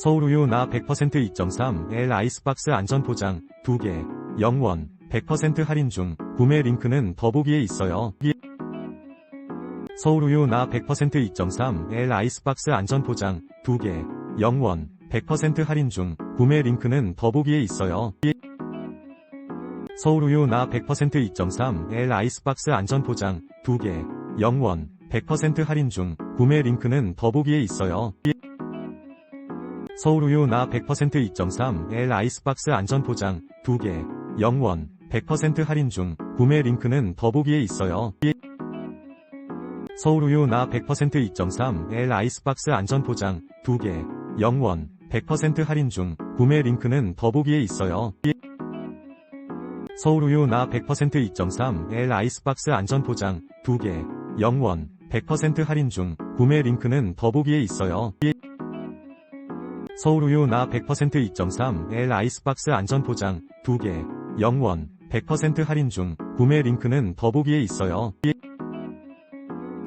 서울우유 나 100% 2.3 L 아이스박스 안전포장 2개 0원 100% 할인 중 구매 링크는 더보기에 있어요. 서울우유 나 100% 2.3 L 아이스박스 안전포장 2개 0원 100% 할인 중 구매 링크는 더보기에 있어요. 서울우유 나 100% 2.3 L 아이스박스 안전포장 2개 0원 100% 할인 중 구매 링크는 더보기에 있어요. 서울우유 나 100% 2.3 L 아이스박스 안전포장 2개 0원 100% 할인 중 구매 링크는 더보기에 있어요. 서울우유 나 100% 2.3 L 아이스박스 안전포장 2개 0원 100% 할인 중 구매 링크는 더보기에 있어요. 서울우유 나 100% 2.3 L 아이스박스 안전포장 2개 0원 100% 할인 중 구매 링크는 더보기에 있어요. 서울우유 나 100% 2.3 L 아이스박스 안전포장 2개 0원 100% 할인 중 구매 링크는 더보기에 있어요.